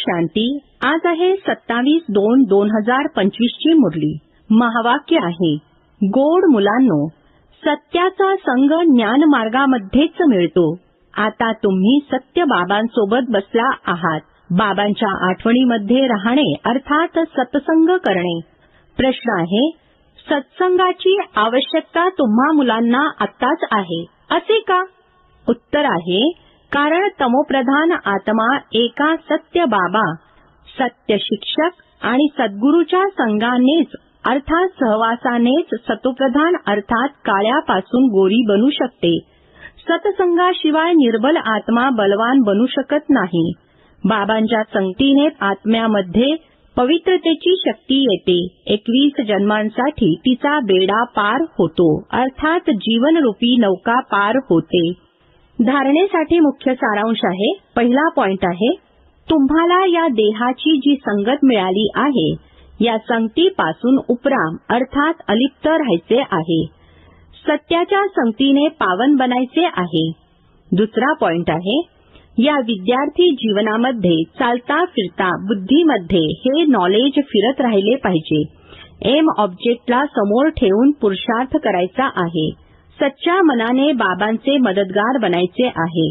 शांती आज आहे सत्तावीस दोन दोन हजार पंचवीस ची मुरली. महावाक्य आहे गोड मुलांनो सत्याचा संघ ज्ञान मार्गामध्येच मिळतो. आता तुम्ही सत्य बाबांसोबत बसला आहात. बाबांच्या आठवणीमध्ये राहणे अर्थात सत्संग करणे. प्रश्न आहे सत्संगाची आवश्यकता तुम्हा मुलांना आत्ताच आहे असे का? उत्तर आहे कारण तमोप्रधान आत्मा एका सत्य बाबा सत्य शिक्षक आणि सद्गुरूच्या संघानेच अर्थात सहवासानेच सतोप्रधान अर्थात काळ्यापासून गोरी बनू शकते. सतसंगाशिवाय निर्बल आत्मा बलवान बनू शकत नाही. बाबांच्या संगतीने आत्म्यामध्ये पवित्रतेची शक्ती येते. एकवीस जन्मांसाठी तिचा बेडा पार होतो. अर्थात जीवनरूपी नौका पार होते. धारणेसाठी मुख्य सारांश आहे. पहिला पॉइंट आहे तुम्हाला या देहाची जी संगत मिळाली आहे या संगतीपासून उपराम अर्थात अलिप्त राहायचे आहे. सत्याच्या संगतीने पावन बनायचे आहे. दुसरा पॉइंट आहे या विद्यार्थी जीवनामध्ये चालता फिरता बुद्धीमध्ये हे नॉलेज फिरत राहिले पाहिजे. एम ऑब्जेक्टला समोर ठेवून पुरुषार्थ करायचा आहे. सच्च्या मनाने बाबांचे मदतगार बनायचे आहे.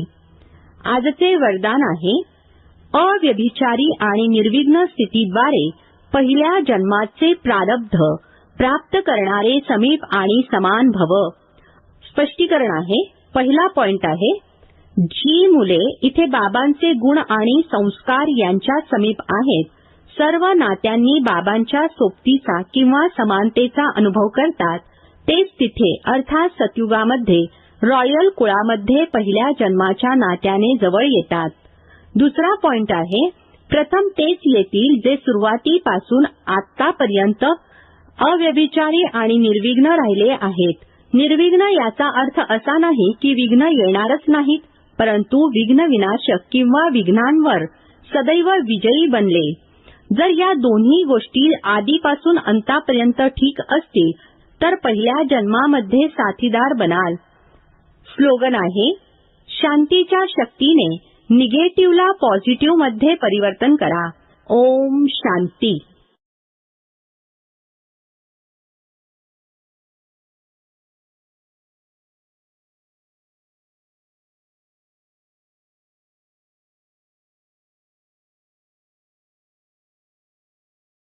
आजचे वरदान आहे अव्यभिचारी आणि निर्विघ्न स्थितीद्वारे पहिल्या जन्माचे प्रारब्ध प्राप्त करणारे समीप आणि समान भव. स्पष्टीकरण आहे पहिला पॉइंट आहे जी मुले इथे बाबांचे गुण आणि संस्कार यांच्या समीप आहेत सर्व नात्यांनी बाबांच्या सोबतीचा किंवा समानतेचा अनुभव करतात तेच तिथे अर्थात सतयुगामध्ये रॉयल कुळामध्ये पहिल्या जन्माच्या नात्याने जवळ येतात. दुसरा पॉइंट आहे प्रथम तेच येतील जे सुरुवातीपासून आतापर्यंत अव्यभिचारी आणि निर्विघ्न राहिले आहेत. निर्विघ्न याचा अर्थ असा नाही की विघ्न येणारच नाहीत परंतु विघ्न विनाशक किंवा विघ्नांवर सदैव विजयी बनले. जर या दोन्ही गोष्टी आधीपासून अंतापर्यंत ठीक असतील तर पहिल्या जन्मामध्ये साथीदार बनाल. स्लोगन आहे शांतीच्या शक्तीने निगेटिव्हला पॉझिटिव्हमध्ये परिवर्तन करा. ओम शांती.